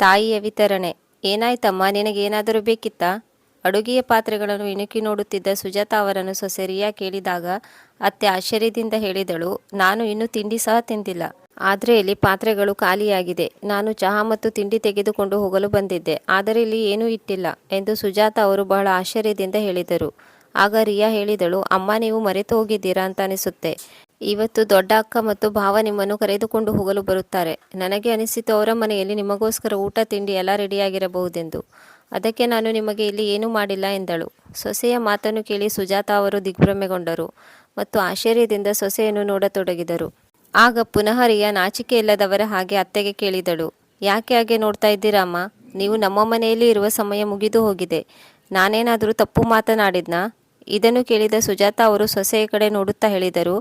ತಾಯಿಯ ವಿತರಣೆ. ಏನಾಯ್ತಮ್ಮ? ನಿನಗೇನಾದರೂ ಬೇಕಿತ್ತಾ? ಅಡುಗೆಯ ಪಾತ್ರೆಗಳನ್ನು ಇಣುಕಿ ನೋಡುತ್ತಿದ್ದ ಸುಜಾತಾ ಅವರನ್ನು ಸೊಸೆರಿಯಾ ಕೇಳಿದಾಗ ಅತ್ತೆ ಆಶ್ಚರ್ಯದಿಂದ ಹೇಳಿದಳು, ನಾನು ಇನ್ನೂ ತಿಂಡಿ ಸಹ ತಿಂದಿಲ್ಲ. ಆದರೆ ಇಲ್ಲಿ ಪಾತ್ರೆಗಳು ಖಾಲಿಯಾಗಿದೆ. ನಾನು ಚಹಾ ಮತ್ತು ತಿಂಡಿ ತೆಗೆದುಕೊಂಡು ಹೋಗಲು ಬಂದಿದ್ದೆ. ಆದರೆ ಇಲ್ಲಿ ಏನೂ ಇಟ್ಟಿಲ್ಲ ಎಂದು ಸುಜಾತ ಅವರು ಬಹಳ ಆಶ್ಚರ್ಯದಿಂದ ಹೇಳಿದರು. ಆಗ ರಿಯಾ ಹೇಳಿದಳು, ಅಮ್ಮ, ನೀವು ಮರೆತು ಹೋಗಿದ್ದೀರಾ ಅಂತ ಅನಿಸುತ್ತೆ. ಇವತ್ತು ದೊಡ್ಡ ಅಕ್ಕ ಮತ್ತು ಭಾವ ನಿಮ್ಮನ್ನು ಕರೆದುಕೊಂಡು ಹೋಗಲು ಬರುತ್ತಾರೆ. ನನಗೆ ಅನಿಸಿತು, ಅವರ ಮನೆಯಲ್ಲಿ ನಿಮಗೋಸ್ಕರ ಊಟ, ತಿಂಡಿ ಎಲ್ಲ ರೆಡಿಯಾಗಿರಬಹುದೆಂದು. ಅದಕ್ಕೆ ನಾನು ನಿಮಗೆ ಇಲ್ಲಿ ಏನೂ ಮಾಡಿಲ್ಲ ಎಂದಳು. ಸೊಸೆಯ ಮಾತನ್ನು ಕೇಳಿ ಸುಜಾತ ಅವರು ದಿಗ್ಭ್ರಮೆಗೊಂಡರು ಮತ್ತು ಆಶ್ಚರ್ಯದಿಂದ ಸೊಸೆಯನ್ನು ನೋಡತೊಡಗಿದರು. ಆಗ ಪುನಃ ರಿಯಾ ನಾಚಿಕೆ ಇಲ್ಲದವರ ಹಾಗೆ ಅತ್ತೆಗೆ ಕೇಳಿದಳು, ಯಾಕೆ ಹಾಗೆ ನೋಡ್ತಾ ಇದ್ದೀರಾ ಅಮ್ಮ? ನೀವು ನಮ್ಮ ಮನೆಯಲ್ಲಿ ಇರುವ ಸಮಯ ಮುಗಿದು ಹೋಗಿದೆ. ನಾನೇನಾದರೂ ತಪ್ಪು ಮಾತನಾಡಿದ್ನಾ? ಇದನ್ನು ಕೇಳಿದ ಸುಜಾತ ಅವರು ಸೊಸೆಯ ಕಡೆ ನೋಡುತ್ತಾ ಹೇಳಿದರು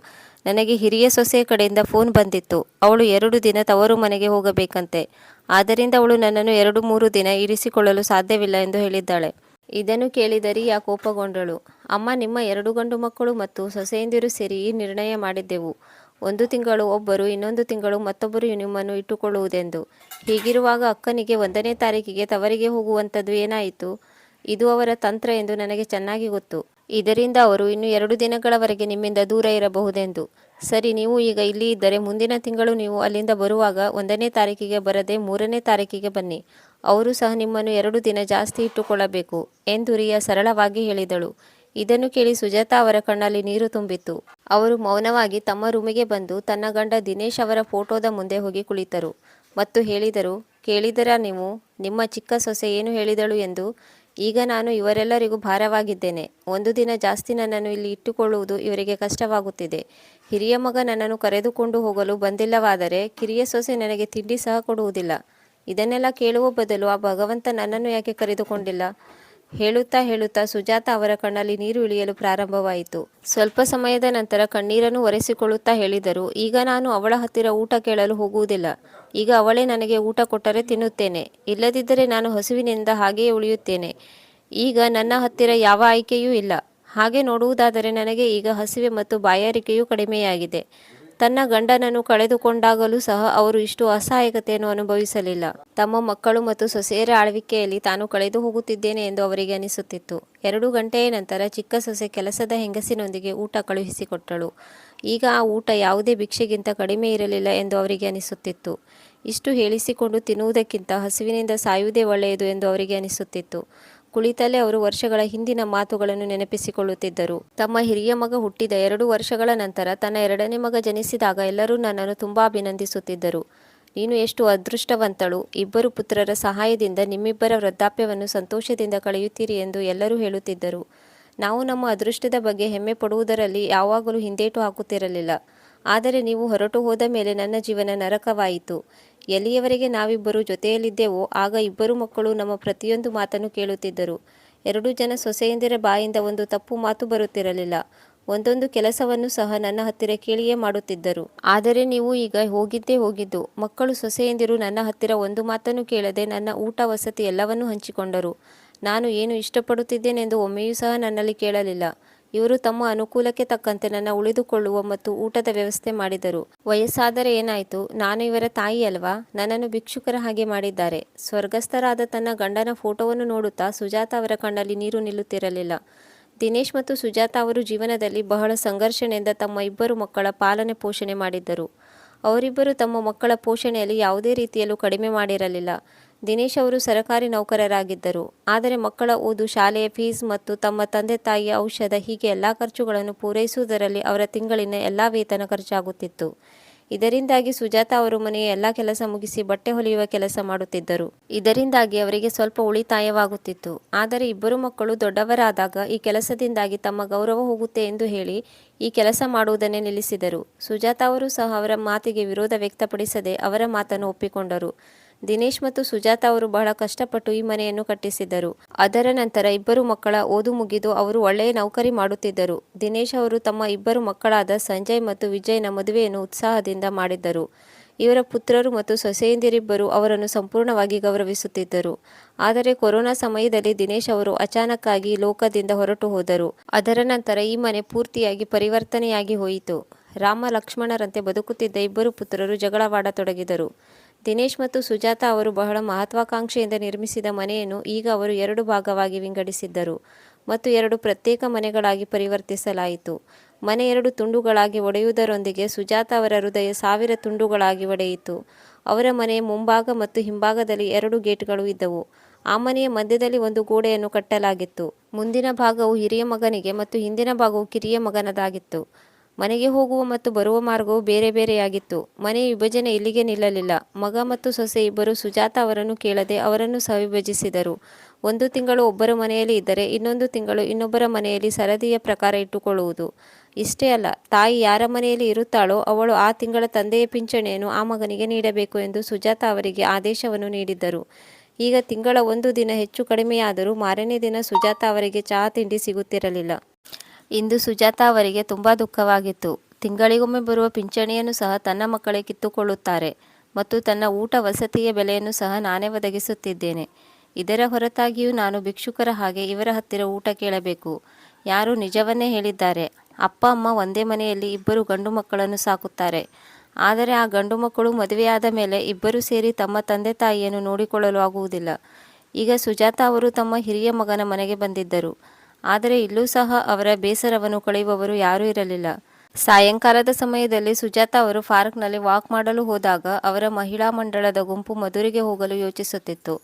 ನನಗೆ ಹಿರಿಯ ಸೊಸೆಯ ಕಡೆಯಿಂದ ಫೋನ್ ಬಂದಿತ್ತು. ಅವಳು ಎರಡು ದಿನ ತವರು ಮನೆಗೆ ಹೋಗಬೇಕಂತೆ. ಆದ್ದರಿಂದ ಅವಳು ನನ್ನನ್ನು ಎರಡು ಮೂರು ದಿನ ಇರಿಸಿಕೊಳ್ಳಲು ಸಾಧ್ಯವಿಲ್ಲ ಎಂದು ಹೇಳಿದ್ದಾಳೆ. ಇದನ್ನು ಕೇಳಿದ ರಿಯಾ ಕೋಪಗೊಂಡಳು. ಅಮ್ಮ, ನಿಮ್ಮ ಎರಡು ಗಂಡು ಮಕ್ಕಳು ಮತ್ತು ಸೊಸೆಯಂದಿರು ಸೇರಿ ಈ ನಿರ್ಣಯ ಮಾಡಿದ್ದೆವು. ಒಂದು ತಿಂಗಳು ಒಬ್ಬರು, ಇನ್ನೊಂದು ತಿಂಗಳು ಮತ್ತೊಬ್ಬರು ನಿಮ್ಮನ್ನು ಇಟ್ಟುಕೊಳ್ಳುವುದೆಂದು. ಹೀಗಿರುವಾಗ ಅಕ್ಕನಿಗೆ ಒಂದನೇ ತಾರೀಕಿಗೆ ತವರಿಗೆ ಹೋಗುವಂಥದ್ದು ಏನಾಯಿತು? ಇದು ಅವರ ತಂತ್ರ ಎಂದು ನನಗೆ ಚೆನ್ನಾಗಿ ಗೊತ್ತು. ಇದರಿಂದ ಅವರು ಇನ್ನು ಎರಡು ದಿನಗಳವರೆಗೆ ನಿಮ್ಮಿಂದ ದೂರ ಇರಬಹುದೆಂದು. ಸರಿ, ನೀವು ಈಗ ಇಲ್ಲಿ ಇದ್ದರೆ ಮುಂದಿನ ತಿಂಗಳು ನೀವು ಅಲ್ಲಿಂದ ಬರುವಾಗ ಒಂದನೇ ತಾರೀಕಿಗೆ ಬರದೆ ಮೂರನೇ ತಾರೀಕಿಗೆ ಬನ್ನಿ. ಅವರು ಸಹ ನಿಮ್ಮನ್ನು ಎರಡು ದಿನ ಜಾಸ್ತಿ ಇಟ್ಟುಕೊಳ್ಳಬೇಕು ಎಂದು ರಿಯಾ ಸರಳವಾಗಿ ಹೇಳಿದಳು. ಇದನ್ನು ಕೇಳಿ ಸುಜಾತಾ ಅವರ ಕಣ್ಣಲ್ಲಿ ನೀರು ತುಂಬಿತ್ತು. ಅವರು ಮೌನವಾಗಿ ತಮ್ಮ ರೂಮಿಗೆ ಬಂದು ತನ್ನ ಗಂಡ ದಿನೇಶ್ ಅವರ ಫೋಟೋದ ಮುಂದೆ ಹೋಗಿ ಕುಳಿತರು ಮತ್ತು ಹೇಳಿದರು, ಕೇಳಿದರ ನೀವು? ನಿಮ್ಮ ಚಿಕ್ಕ ಸೊಸೆ ಏನು ಹೇಳಿದಳು? ಎಂದು ಈಗ ನಾನು ಇವರೆಲ್ಲರಿಗೂ ಭಾರವಾಗಿದ್ದೇನೆ. ಒಂದು ದಿನ ಜಾಸ್ತಿ ನನ್ನನ್ನು ಇಲ್ಲಿ ಇಟ್ಟುಕೊಳ್ಳುವುದು ಇವರಿಗೆ ಕಷ್ಟವಾಗುತ್ತಿದೆ. ಹಿರಿಯ ಮಗ ನನ್ನನ್ನು ಕರೆದುಕೊಂಡು ಹೋಗಲು ಬಂದಿಲ್ಲವಾದರೆ ಕಿರಿಯ ಸೊಸೆ ನನಗೆ ತಿಂಡಿ ಸಹ ಕೊಡುವುದಿಲ್ಲ. ಇದನ್ನೆಲ್ಲ ಕೇಳುವ ಬದಲು ಆ ಭಗವಂತ ನನ್ನನ್ನು ಯಾಕೆ ಕರೆದುಕೊಂಡಿಲ್ಲ? ಹೇಳುತ್ತಾ ಹೇಳುತ್ತಾ ಸುಜಾತ ಅವರ ಕಣ್ಣಲ್ಲಿ ನೀರು ಇಳಿಯಲು ಪ್ರಾರಂಭವಾಯಿತು. ಸ್ವಲ್ಪ ಸಮಯದ ನಂತರ ಕಣ್ಣೀರನ್ನು ಒರೆಸಿಕೊಳ್ಳುತ್ತಾ ಹೇಳಿದರು, ಈಗ ನಾನು ಅವಳ ಹತ್ತಿರ ಊಟ ಕೇಳಲು ಹೋಗುವುದಿಲ್ಲ. ಈಗ ಅವಳೇ ನನಗೆ ಊಟ ಕೊಟ್ಟರೆ ತಿನ್ನುತ್ತೇನೆ. ಇಲ್ಲದಿದ್ದರೆ ನಾನು ಹಸುವಿನಿಂದ ಹಾಗೆಯೇ ಉಳಿಯುತ್ತೇನೆ. ಈಗ ನನ್ನ ಹತ್ತಿರ ಯಾವ ಆಯ್ಕೆಯೂ ಇಲ್ಲ. ಹಾಗೆ ನೋಡುವುದಾದರೆ ನನಗೆ ಈಗ ಹಸಿವೆ ಮತ್ತು ಬಾಯಾರಿಕೆಯೂ ಕಡಿಮೆಯಾಗಿದೆ. ತನ್ನ ಗಂಡನನ್ನು ಕಳೆದುಕೊಂಡಾಗಲೂ ಸಹ ಅವರು ಇಷ್ಟು ಅಸಹಾಯಕತೆಯನ್ನು ಅನುಭವಿಸಲಿಲ್ಲ. ತಮ್ಮ ಮಕ್ಕಳು ಮತ್ತು ಸೊಸೆಯರ ಆಳ್ವಿಕೆಯಲ್ಲಿ ತಾನು ಕಳೆದು ಹೋಗುತ್ತಿದ್ದೇನೆ ಎಂದು ಅವರಿಗೆ ಅನಿಸುತ್ತಿತ್ತು. ಎರಡು ಗಂಟೆಯ ನಂತರ ಚಿಕ್ಕ ಸೊಸೆ ಕೆಲಸದ ಹೆಂಗಸಿನೊಂದಿಗೆ ಊಟ ಕಳುಹಿಸಿಕೊಟ್ಟಳು. ಈಗ ಆ ಊಟ ಯಾವುದೇ ಭಿಕ್ಷೆಗಿಂತ ಕಡಿಮೆ ಇರಲಿಲ್ಲ ಎಂದು ಅವರಿಗೆ ಅನಿಸುತ್ತಿತ್ತು. ಇಷ್ಟು ಹೇಳಿಸಿಕೊಂಡು ತಿನ್ನುವುದಕ್ಕಿಂತ ಹಸುವಿನಿಂದ ಸಾಯುವುದೇ ಒಳ್ಳೆಯದು ಎಂದು ಅವರಿಗೆ ಅನಿಸುತ್ತಿತ್ತು. ಕುಳಿತಲ್ಲೇ ಅವರು ವರ್ಷಗಳ ಹಿಂದಿನ ಮಾತುಗಳನ್ನು ನೆನಪಿಸಿಕೊಳ್ಳುತ್ತಿದ್ದರು. ತಮ್ಮ ಹಿರಿಯ ಮಗ ಹುಟ್ಟಿದ ಎರಡು ವರ್ಷಗಳ ನಂತರ ತನ್ನ ಎರಡನೇ ಮಗ ಜನಿಸಿದಾಗ ಎಲ್ಲರೂ ನನ್ನನ್ನು ತುಂಬಾ ಅಭಿನಂದಿಸುತ್ತಿದ್ದರು. ನೀನು ಎಷ್ಟು ಅದೃಷ್ಟವಂತಳು. ಇಬ್ಬರು ಪುತ್ರರ ಸಹಾಯದಿಂದ ನಿಮ್ಮಿಬ್ಬರ ವೃದ್ಧಾಪ್ಯವನ್ನು ಸಂತೋಷದಿಂದ ಕಳೆಯುತ್ತೀರಿ ಎಂದು ಎಲ್ಲರೂ ಹೇಳುತ್ತಿದ್ದರು. ನಾವು ನಮ್ಮ ಅದೃಷ್ಟದ ಬಗ್ಗೆ ಹೆಮ್ಮೆ ಪಡುವುದರಲ್ಲಿ ಯಾವಾಗಲೂ ಹಿಂದೇಟು ಹಾಕುತ್ತಿರಲಿಲ್ಲ. ಆದರೆ ನೀವು ಹೊರಟು ಹೋದ ಮೇಲೆ ನನ್ನ ಜೀವನ ನರಕವಾಯಿತು. ಎಲ್ಲಿಯವರೆಗೆ ನಾವಿಬ್ಬರು ಜೊತೆಯಲ್ಲಿದ್ದೆವೋ ಆಗ ಇಬ್ಬರು ಮಕ್ಕಳು ನಮ್ಮ ಪ್ರತಿಯೊಂದು ಮಾತನ್ನು ಕೇಳುತ್ತಿದ್ದರು. ಎರಡು ಜನ ಸೊಸೆಯಂದಿರ ಬಾಯಿಂದ ಒಂದು ತಪ್ಪು ಮಾತು ಬರುತ್ತಿರಲಿಲ್ಲ. ಒಂದೊಂದು ಕೆಲಸವನ್ನು ಸಹ ನನ್ನ ಹತ್ತಿರ ಕೇಳಿಯೇ ಮಾಡುತ್ತಿದ್ದರು. ಆದರೆ ನೀವು ಈಗ ಹೋಗಿದ್ದೇ ಹೋಗಿದ್ದು, ಮಕ್ಕಳು ಸೊಸೆಯಂದಿರು ನನ್ನ ಹತ್ತಿರ ಒಂದು ಮಾತನ್ನು ಕೇಳದೆ ನನ್ನ ಊಟ ವಸತಿ ಎಲ್ಲವನ್ನೂ ಹಂಚಿಕೊಂಡರು. ನಾನು ಏನು ಇಷ್ಟಪಡುತ್ತಿದ್ದೇನೆಂದು ಒಮ್ಮೆಯೂ ಸಹ ನನ್ನಲ್ಲಿ ಕೇಳಲಿಲ್ಲ. ಇವರು ತಮ್ಮ ಅನುಕೂಲಕ್ಕೆ ತಕ್ಕಂತೆ ನನ್ನ ಉಳಿದುಕೊಳ್ಳುವ ಮತ್ತು ಊಟದ ವ್ಯವಸ್ಥೆ ಮಾಡಿದರು. ವಯಸ್ಸಾದರೆ ಏನಾಯಿತು? ನಾನು ಇವರ ತಾಯಿ ಅಲ್ವಾ? ನನ್ನನ್ನು ಭಿಕ್ಷುಕರ ಹಾಗೆ ಮಾಡಿದ್ದಾರೆ. ಸ್ವರ್ಗಸ್ಥರಾದ ತನ್ನ ಗಂಡನ ಫೋಟೋವನ್ನು ನೋಡುತ್ತಾ ಸುಜಾತ ಅವರ ಕಣ್ಣಲ್ಲಿ ನೀರು ನಿಲ್ಲುತ್ತಿರಲಿಲ್ಲ. ದಿನೇಶ್ ಮತ್ತು ಸುಜಾತ ಅವರು ಜೀವನದಲ್ಲಿ ಬಹಳ ಸಂಘರ್ಷಣೆಯಿಂದ ತಮ್ಮ ಇಬ್ಬರು ಮಕ್ಕಳ ಪಾಲನೆ ಪೋಷಣೆ ಮಾಡಿದ್ದರು. ಅವರಿಬ್ಬರು ತಮ್ಮ ಮಕ್ಕಳ ಪೋಷಣೆಯಲ್ಲಿ ಯಾವುದೇ ರೀತಿಯಲ್ಲೂ ಕಡಿಮೆ ಮಾಡಿರಲಿಲ್ಲ. ದಿನೇಶ್ ಅವರು ಸರಕಾರಿ ನೌಕರರಾಗಿದ್ದರು. ಆದರೆ ಮಕ್ಕಳ ಓದು, ಶಾಲೆಯ ಫೀಸ್ ಮತ್ತು ತಮ್ಮ ತಂದೆ ತಾಯಿಯ ಔಷಧ, ಹೀಗೆ ಎಲ್ಲ ಖರ್ಚುಗಳನ್ನು ಪೂರೈಸುವುದರಲ್ಲಿ ಅವರ ತಿಂಗಳಿನ ಎಲ್ಲ ವೇತನ ಖರ್ಚಾಗುತ್ತಿತ್ತು. ಇದರಿಂದಾಗಿ ಸುಜಾತ ಅವರು ಮನೆಯ ಎಲ್ಲ ಕೆಲಸ ಮುಗಿಸಿ ಬಟ್ಟೆ ಹೊಲಿಯುವ ಕೆಲಸ ಮಾಡುತ್ತಿದ್ದರು. ಇದರಿಂದಾಗಿ ಅವರಿಗೆ ಸ್ವಲ್ಪ ಉಳಿತಾಯವಾಗುತ್ತಿತ್ತು. ಆದರೆ ಇಬ್ಬರು ಮಕ್ಕಳು ದೊಡ್ಡವರಾದಾಗ ಈ ಕೆಲಸದಿಂದಾಗಿ ತಮ್ಮ ಗೌರವ ಹೋಗುತ್ತೆ ಎಂದು ಹೇಳಿ ಈ ಕೆಲಸ ಮಾಡುವುದನ್ನೇ ನಿಲ್ಲಿಸಿದರು. ಸುಜಾತಾ ಅವರು ಸಹ ಅವರ ಮಾತಿಗೆ ವಿರೋಧ ವ್ಯಕ್ತಪಡಿಸದೆ ಅವರ ಮಾತನ್ನು ಒಪ್ಪಿಕೊಂಡರು. ದಿನೇಶ್ ಮತ್ತು ಸುಜಾತ ಅವರು ಬಹಳ ಕಷ್ಟಪಟ್ಟು ಈ ಮನೆಯನ್ನು ಕಟ್ಟಿಸಿದರು ಅದರ ನಂತರ ಇಬ್ಬರು ಮಕ್ಕಳ ಓದು ಮುಗಿದು ಅವರು ಒಳ್ಳೆಯ ನೌಕರಿ ಮಾಡುತ್ತಿದ್ದರು. ದಿನೇಶ್ ಅವರು ತಮ್ಮ ಇಬ್ಬರು ಮಕ್ಕಳಾದ ಸಂಜಯ್ ಮತ್ತು ವಿಜಯ್ನ ಮದುವೆಯನ್ನು ಉತ್ಸಾಹದಿಂದ ಮಾಡಿದ್ದರು. ಇವರ ಪುತ್ರರು ಮತ್ತು ಸೊಸೆಯಂದಿರಿಬ್ಬರು ಅವರನ್ನು ಸಂಪೂರ್ಣವಾಗಿ ಗೌರವಿಸುತ್ತಿದ್ದರು. ಆದರೆ ಕೊರೋನಾ ಸಮಯದಲ್ಲಿ ದಿನೇಶ್ ಅವರು ಅಚಾನಕ್ಕಾಗಿ ಲೋಕದಿಂದ ಹೊರಟು ಹೋದರು. ಅದರ ನಂತರ ಈ ಮನೆ ಪೂರ್ತಿಯಾಗಿ ಪರಿವರ್ತನೆಯಾಗಿ ಹೋಯಿತು. ರಾಮ ಲಕ್ಷ್ಮಣರಂತೆ ಬದುಕುತ್ತಿದ್ದ ಇಬ್ಬರು ಪುತ್ರರು ಜಗಳವಾಡತೊಡಗಿದರು. ದಿನೇಶ್ ಮತ್ತು ಸುಜಾತ ಅವರು ಬಹಳ ಮಹತ್ವಾಕಾಂಕ್ಷೆಯಿಂದ ನಿರ್ಮಿಸಿದ ಮನೆಯನ್ನು ಈಗ ಅವರು ಎರಡು ಭಾಗವಾಗಿ ವಿಂಗಡಿಸಿದ್ದರು ಮತ್ತು ಎರಡು ಪ್ರತ್ಯೇಕ ಮನೆಗಳಾಗಿ ಪರಿವರ್ತಿಸಲಾಯಿತು. ಮನೆ ಎರಡು ತುಂಡುಗಳಾಗಿ ಒಡೆಯುವುದರೊಂದಿಗೆ ಸುಜಾತ ಅವರ ಹೃದಯ ಸಾವಿರ ತುಂಡುಗಳಾಗಿ ಒಡೆಯಿತು. ಅವರ ಮನೆಯ ಮುಂಭಾಗ ಮತ್ತು ಹಿಂಭಾಗದಲ್ಲಿ ಎರಡು ಗೇಟ್ಗಳು ಇದ್ದವು. ಆ ಮನೆಯ ಮಧ್ಯದಲ್ಲಿ ಒಂದು ಗೋಡೆಯನ್ನು ಕಟ್ಟಲಾಗಿತ್ತು. ಮುಂದಿನ ಭಾಗವು ಹಿರಿಯ ಮಗನಿಗೆ ಮತ್ತು ಹಿಂದಿನ ಭಾಗವು ಕಿರಿಯ ಮಗನದಾಗಿತ್ತು. ಮನೆಗೆ ಹೋಗುವ ಮತ್ತು ಬರುವ ಮಾರ್ಗವು ಬೇರೆ ಬೇರೆಯಾಗಿತ್ತು. ಮನೆ ವಿಭಜನೆ ಇಲ್ಲಿಗೆ ನಿಲ್ಲಲಿಲ್ಲ. ಮಗ ಮತ್ತು ಸೊಸೆ ಇಬ್ಬರು ಸುಜಾತ ಅವರನ್ನು ಕೇಳದೆ ಅವರನ್ನು ಸಹ ವಿಭಜಿಸಿದರು ಒಂದು ತಿಂಗಳು ಒಬ್ಬರ ಮನೆಯಲ್ಲಿ ಇದ್ದರೆ ಇನ್ನೊಂದು ತಿಂಗಳು ಇನ್ನೊಬ್ಬರ ಮನೆಯಲ್ಲಿ ಸರದಿಯ ಪ್ರಕಾರ ಇಟ್ಟುಕೊಳ್ಳುವುದು. ಇಷ್ಟೇ ಅಲ್ಲ, ತಾಯಿ ಯಾರ ಮನೆಯಲ್ಲಿ ಇರುತ್ತಾಳೋ ಅವಳು ಆ ತಿಂಗಳ ತಂದೆಯ ಪಿಂಚಣಿಯನ್ನು ಆ ಮಗನಿಗೆ ನೀಡಬೇಕು ಎಂದು ಸುಜಾತ ಅವರಿಗೆ ಆದೇಶವನ್ನು ನೀಡಿದ್ದರು. ಈಗ ತಿಂಗಳ ಒಂದು ದಿನ ಹೆಚ್ಚು ಕಡಿಮೆಯಾದರೂ ಮಾರನೇ ದಿನ ಸುಜಾತ ಅವರಿಗೆ ಚಹಾ ತಿಂಡಿ ಸಿಗುತ್ತಿರಲಿಲ್ಲ. ಇಂದು ಸುಜಾತ ಅವರಿಗೆ ತುಂಬ ದುಃಖವಾಗಿತ್ತು. ತಿಂಗಳಿಗೊಮ್ಮೆ ಬರುವ ಪಿಂಚಣಿಯನ್ನು ಸಹ ತನ್ನ ಮಕ್ಕಳೇ ಕಿತ್ತುಕೊಳ್ಳುತ್ತಾರೆ ಮತ್ತು ತನ್ನ ಊಟ ವಸತಿಯ ಬೆಲೆಯನ್ನು ಸಹ ನಾನೇ ಒದಗಿಸುತ್ತಿದ್ದೇನೆ. ಇದರ ಹೊರತಾಗಿಯೂ ನಾನು ಭಿಕ್ಷುಕರ ಹಾಗೆ ಇವರ ಹತ್ತಿರ ಊಟ ಕೇಳಬೇಕು. ಯಾರು ನಿಜವನ್ನೇ ಹೇಳಿದ್ದಾರೆ. ಅಪ್ಪ, ಅಮ್ಮ ಒಂದೇ ಮನೆಯಲ್ಲಿ ಇಬ್ಬರು ಗಂಡು ಮಕ್ಕಳನ್ನು ಸಾಕುತ್ತಾರೆ. ಆದರೆ ಆ ಗಂಡು ಮಕ್ಕಳು ಮದುವೆಯಾದ ಮೇಲೆ ಇಬ್ಬರು ಸೇರಿ ತಮ್ಮ ತಂದೆ ತಾಯಿಯನ್ನು ನೋಡಿಕೊಳ್ಳಲು ಆಗುವುದಿಲ್ಲ. ಈಗ ಸುಜಾತ ಅವರು ತಮ್ಮ ಹಿರಿಯ ಮಗನ ಮನೆಗೆ ಬಂದಿದ್ದರು. ಆದರೆ ಇಲ್ಲೂ ಸಹ ಅವರ ಬೇಸರವನ್ನು ಕಳೆಯುವವರು ಯಾರೂ ಇರಲಿಲ್ಲ. ಸಾಯಂಕಾಲದ ಸಮಯದಲ್ಲಿ ಸುಜಾತಾ ಅವರು ಪಾರ್ಕ್ನಲ್ಲಿ ವಾಕ್ ಮಾಡಲು ಹೋದಾಗ ಅವರ ಮಹಿಳಾ ಮಂಡಳದ ಗುಂಪು ಮಧುರಿಗೆ ಹೋಗಲು ಯೋಚಿಸುತ್ತಿತ್ತು.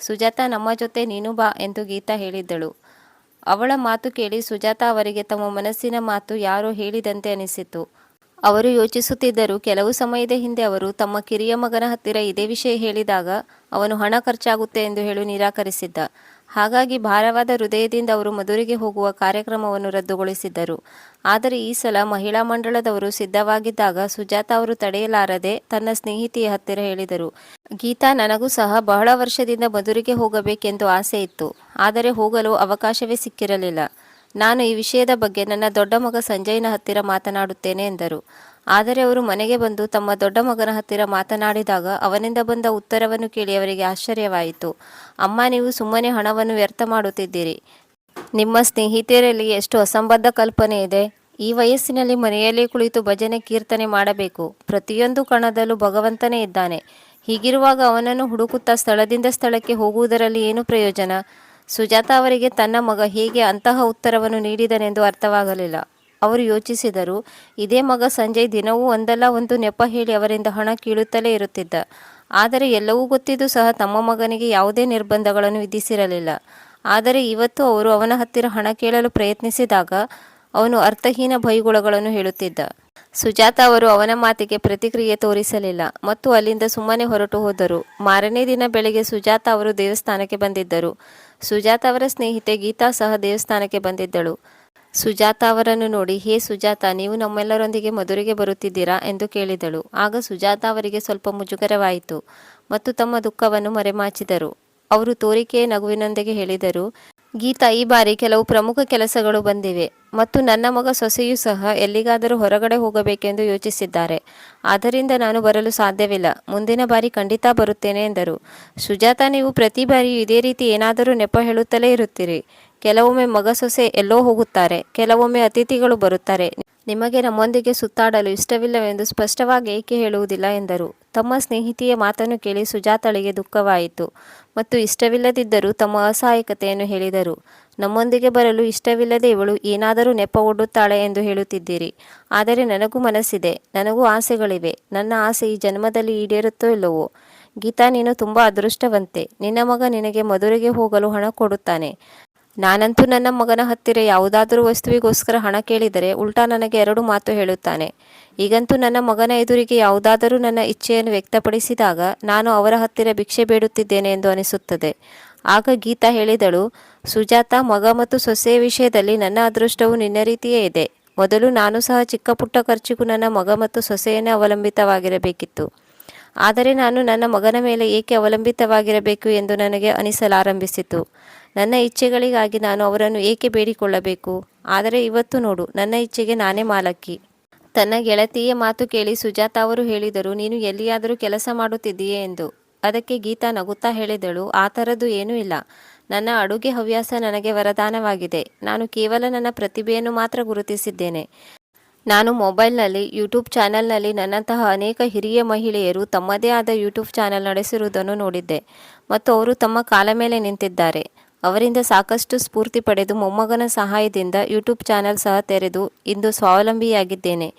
ಸುಜಾತಾ, ನಮ್ಮ ಜೊತೆ ನೀನು ಬಾ ಎಂದು ಗೀತಾ ಹೇಳಿದ್ದಳು. ಅವಳ ಮಾತು ಕೇಳಿ ಸುಜಾತಾ ಅವರಿಗೆ ತಮ್ಮ ಮನಸ್ಸಿನ ಮಾತು ಯಾರೋ ಹೇಳಿದಂತೆ ಅನಿಸಿತು ಅವರು ಯೋಚಿಸುತ್ತಿದ್ದರು, ಕೆಲವು ಸಮಯದ ಹಿಂದೆ ಅವರು ತಮ್ಮ ಕಿರಿಯ ಮಗನ ಹತ್ತಿರ ಇದೇ ವಿಷಯ ಹೇಳಿದಾಗ ಅವನು ಹಣ ಖರ್ಚಾಗುತ್ತೆ ಎಂದು ಹೇಳಿ ನಿರಾಕರಿಸಿದ್ದ. ಹಾಗಾಗಿ ಭಾರವಾದ ಹೃದಯದಿಂದ ಅವರು ಮಧುರಿಗೆ ಹೋಗುವ ಕಾರ್ಯಕ್ರಮವನ್ನು ರದ್ದುಗೊಳಿಸಿದ್ದರು. ಆದರೆ ಈ ಸಲ ಮಹಿಳಾ ಮಂಡಳದವರು ಸಿದ್ಧವಾಗಿದ್ದಾಗ ಸುಜಾತ ಅವರು ತಡೆಯಲಾರದೆ ತನ್ನ ಸ್ನೇಹಿತೆಯ ಹತ್ತಿರ ಹೇಳಿದರು. ಗೀತಾ, ನನಗೂ ಸಹ ಬಹಳ ವರ್ಷದಿಂದ ಮಧುರಿಗೆ ಹೋಗಬೇಕೆಂದು ಆಸೆ ಇತ್ತು. ಆದರೆ ಹೋಗಲು ಅವಕಾಶವೇ ಸಿಕ್ಕಿರಲಿಲ್ಲ. ನಾನು ಈ ವಿಷಯದ ಬಗ್ಗೆ ನನ್ನ ದೊಡ್ಡ ಮಗ ಸಂಜಯ್ನ ಹತ್ತಿರ ಮಾತನಾಡುತ್ತೇನೆ ಎಂದರು. ಆದರೆ ಅವರು ಮನೆಗೆ ಬಂದು ತಮ್ಮ ದೊಡ್ಡ ಮಗನ ಹತ್ತಿರ ಮಾತನಾಡಿದಾಗ ಅವನಿಂದ ಬಂದ ಉತ್ತರವನ್ನು ಕೇಳಿ ಅವರಿಗೆ ಆಶ್ಚರ್ಯವಾಯಿತು. ಅಮ್ಮ, ನೀವು ಸುಮ್ಮನೆ ಹಣವನ್ನು ವ್ಯರ್ಥ ಮಾಡುತ್ತಿದ್ದೀರಿ. ನಿಮ್ಮ ಸ್ನೇಹಿತೆಯರಲ್ಲಿ ಎಷ್ಟು ಅಸಂಬದ್ಧ ಕಲ್ಪನೆ ಇದೆ. ಈ ವಯಸ್ಸಿನಲ್ಲಿ ಮನೆಯಲ್ಲೇ ಕುಳಿತು ಭಜನೆ, ಕೀರ್ತನೆ ಮಾಡಬೇಕು. ಪ್ರತಿಯೊಂದು ಕಣದಲ್ಲೂ ಭಗವಂತನೇ ಇದ್ದಾನೆ. ಹೀಗಿರುವಾಗ ಅವನನ್ನು ಹುಡುಕುತ್ತಾ ಸ್ಥಳದಿಂದ ಸ್ಥಳಕ್ಕೆ ಹೋಗುವುದರಲ್ಲಿ ಏನು ಪ್ರಯೋಜನ? ಸುಜಾತಾ ಅವರಿಗೆ ತನ್ನ ಮಗ ಹೇಗೆ ಅಂತಹ ಉತ್ತರವನ್ನು ನೀಡಿದನೆಂದು ಅರ್ಥವಾಗಲಿಲ್ಲ. ಅವರು ಯೋಚಿಸಿದರು. ಇದೇ ಮಗ ಸಂಜಯ್ ದಿನವೂ ಒಂದಲ್ಲ, ಒಂದು ನೆಪ ಹೇಳಿ ಅವರಿಂದ ಹಣ ಕೀಳುತ್ತಲೇ ಇರುತ್ತಿದ್ದ. ಆದರೆ ಎಲ್ಲವೂ ಗೊತ್ತಿದ್ದು ಸಹ ತಮ್ಮ ಮಗನಿಗೆ ಯಾವುದೇ ನಿರ್ಬಂಧಗಳನ್ನು ವಿಧಿಸಿರಲಿಲ್ಲ. ಆದರೆ ಇವತ್ತು ಅವರು ಅವನ ಹತ್ತಿರ ಹಣ ಕೇಳಲು ಪ್ರಯತ್ನಿಸಿದಾಗ ಅವನು ಅರ್ಥಹೀನ ಬೈಗುಳಗಳನ್ನು ಹೇಳುತ್ತಿದ್ದ. ಸುಜಾತ ಅವರು ಅವನ ಮಾತಿಗೆ ಪ್ರತಿಕ್ರಿಯೆ ತೋರಿಸಲಿಲ್ಲ ಮತ್ತು ಅಲ್ಲಿಂದ ಸುಮ್ಮನೆ ಹೊರಟು ಹೋದರು. ಮಾರನೇ ದಿನ ಬೆಳಿಗ್ಗೆ ಸುಜಾತ ಅವರು ದೇವಸ್ಥಾನಕ್ಕೆ ಬಂದಿದ್ದರು. ಸುಜಾತ ಅವರ ಸ್ನೇಹಿತೆ ಗೀತಾ ಸಹ ದೇವಸ್ಥಾನಕ್ಕೆ ಬಂದಿದ್ದಳು. ಸುಜಾತ ಅವರನ್ನು ನೋಡಿ, ಹೇ ಸುಜಾತ, ನೀವು ನಮ್ಮೆಲ್ಲರೊಂದಿಗೆ ಮಧುರೆಗೆ ಬರುತ್ತಿದ್ದೀರಾ? ಎಂದು ಕೇಳಿದಳು. ಆಗ ಸುಜಾತ ಅವರಿಗೆ ಸ್ವಲ್ಪ ಮುಜುಗರವಾಯಿತು ಮತ್ತು ತಮ್ಮ ದುಃಖವನ್ನು ಮರೆಮಾಚಿದರು. ಅವರು ತೋರಿಕೆಯ ನಗುವಿನೊಂದಿಗೆ ಹೇಳಿದರು, ಗೀತಾ, ಈ ಬಾರಿ ಕೆಲವು ಪ್ರಮುಖ ಕೆಲಸಗಳು ಬಂದಿವೆ ಮತ್ತು ನನ್ನ ಮಗ ಸೊಸೆಯೂ ಸಹ ಎಲ್ಲಿಗಾದರೂ ಹೊರಗಡೆ ಹೋಗಬೇಕೆಂದು ಯೋಚಿಸಿದ್ದಾರೆ. ಆದ್ದರಿಂದ ನಾನು ಬರಲು ಸಾಧ್ಯವಿಲ್ಲ. ಮುಂದಿನ ಬಾರಿ ಖಂಡಿತ ಬರುತ್ತೇನೆ ಎಂದರು. ಸುಜಾತ, ನೀವು ಪ್ರತಿ ಬಾರಿಯೂ ಇದೇ ರೀತಿ ಏನಾದರೂ ನೆಪ ಹೇಳುತ್ತಲೇ ಇರುತ್ತೀರಿ. ಕೆಲವೊಮ್ಮೆ ಮಗ ಸೊಸೆ ಎಲ್ಲೋ ಹೋಗುತ್ತಾರೆ, ಕೆಲವೊಮ್ಮೆ ಅತಿಥಿಗಳು ಬರುತ್ತಾರೆ. ನಿಮಗೆ ನಮ್ಮೊಂದಿಗೆ ಸುತ್ತಾಡಲು ಇಷ್ಟವಿಲ್ಲವೆಂದು ಸ್ಪಷ್ಟವಾಗಿ ಏಕೆ ಹೇಳುವುದಿಲ್ಲ ಎಂದರು. ತಮ್ಮ ಸ್ನೇಹಿತೆಯ ಮಾತನ್ನು ಕೇಳಿ ಸುಜಾತಳಿಗೆ ದುಃಖವಾಯಿತು ಮತ್ತು ಇಷ್ಟವಿಲ್ಲದಿದ್ದರೂ ತಮ್ಮ ಅಸಹಾಯಕತೆಯನ್ನು ಹೇಳಿದರು. ನಮ್ಮೊಂದಿಗೆ ಬರಲು ಇಷ್ಟವಿಲ್ಲದೆ ಇವಳು ಏನಾದರೂ ನೆಪ ಒಡ್ಡುತ್ತಾಳೆ ಎಂದು ಹೇಳುತ್ತಿದ್ದೀರಿ. ಆದರೆ ನನಗೂ ಮನಸ್ಸಿದೆ, ನನಗೂ ಆಸೆಗಳಿವೆ, ನನ್ನ ಆಸೆ ಈ ಜನ್ಮದಲ್ಲಿ ಈಡೇರುತ್ತೋ ಇಲ್ಲವೋ? ಗೀತಾ, ನೀನು ತುಂಬ ಅದೃಷ್ಟವಂತೆ. ನಿನ್ನ ಮಗ ನಿನಗೆ ಮಧುರೆಗೆ ಹೋಗಲು ಹಣ ಕೊಡುತ್ತಾನೆ. ನಾನಂತೂ ನನ್ನ ಮಗನ ಹತ್ತಿರ ಯಾವುದಾದರೂ ವಸ್ತುವಿಗೋಸ್ಕರ ಹಣ ಕೇಳಿದರೆ ಉಲ್ಟಾ ನನಗೆ ಎರಡು ಮಾತು ಹೇಳುತ್ತಾನೆ. ಈಗಂತೂ ನನ್ನ ಮಗನ ಎದುರಿಗೆ ಯಾವುದಾದರೂ ನನ್ನ ಇಚ್ಛೆಯನ್ನು ವ್ಯಕ್ತಪಡಿಸಿದಾಗ ನಾನು ಅವರ ಹತ್ತಿರ ಭಿಕ್ಷೆ ಬೇಡುತ್ತಿದ್ದೇನೆ ಎಂದು ಅನಿಸುತ್ತದೆ. ಆಗ ಗೀತಾ ಹೇಳಿದಳು, ಸುಜಾತ, ಮಗ ಮತ್ತು ಸೊಸೆಯ ವಿಷಯದಲ್ಲಿ ನನ್ನ ಅದೃಷ್ಟವು ನಿನ್ನ ರೀತಿಯೇ ಇದೆ. ಮೊದಲು ನಾನು ಸಹ ಚಿಕ್ಕ ಪುಟ್ಟ ಖರ್ಚಿಗೂ ನನ್ನ ಮಗ ಮತ್ತು ಸೊಸೆಯನ್ನೇ ಅವಲಂಬಿತವಾಗಿರಬೇಕಿತ್ತು. ಆದರೆ ನಾನು ನನ್ನ ಮಗನ ಮೇಲೆ ಏಕೆ ಅವಲಂಬಿತವಾಗಿರಬೇಕು ಎಂದು ನನಗೆ ಅನಿಸಲಾರಂಭಿಸಿತು. ನನ್ನ ಇಚ್ಛೆಗಳಿಗಾಗಿ ನಾನು ಅವರನ್ನು ಏಕೆ ಬೇಡಿಕೊಳ್ಳಬೇಕು? ಆದರೆ ಇವತ್ತು ನೋಡು, ನನ್ನ ಇಚ್ಛೆಗೆ ನಾನೇ ಮಾಲಕ್ಕಿ. ತನ್ನ ಗೆಳತಿಯ ಮಾತು ಕೇಳಿ ಸುಜಾತ ಅವರು ಹೇಳಿದರು, ನೀನು ಎಲ್ಲಿಯಾದರೂ ಕೆಲಸ ಮಾಡುತ್ತಿದ್ದೀಯೇ ಎಂದು. ಅದಕ್ಕೆ ಗೀತಾ ನಗುತ್ತಾ ಹೇಳಿದಳು, ಆ ಥರದ್ದು ಏನೂ ಇಲ್ಲ. ನನ್ನ ಅಡುಗೆ ಹವ್ಯಾಸ ನನಗೆ ವರದಾನವಾಗಿದೆ. ನಾನು ಕೇವಲ ನನ್ನ ಪ್ರತಿಭೆಯನ್ನು ಮಾತ್ರ ಗುರುತಿಸಿದ್ದೇನೆ. ನಾನು ಮೊಬೈಲ್ನಲ್ಲಿ, ಯೂಟ್ಯೂಬ್ ಚಾನೆಲ್ನಲ್ಲಿ ನನ್ನಂತಹ ಅನೇಕ ಹಿರಿಯ ಮಹಿಳೆಯರು ತಮ್ಮದೇ ಆದ ಯೂಟ್ಯೂಬ್ ಚಾನೆಲ್ ನಡೆಸಿರುವುದನ್ನು ನೋಡಿದ್ದೆ. ಮತ್ತು ಅವರು ತಮ್ಮ ಕಾಲ ಮೇಲೆ ನಿಂತಿದ್ದಾರೆ. ಅವರಿಂದ ಸಾಕಷ್ಟು ಸ್ಫೂರ್ತಿ ಪಡೆದು ಮೊಮ್ಮಗನ ಸಹಾಯದಿಂದ ಯೂಟ್ಯೂಬ್ ಚಾನೆಲ್ ಸಹ ತೆರೆದು ಇಂದು ಸ್ವಾವಲಂಬಿಯಾಗಿದ್ದೇನೆ.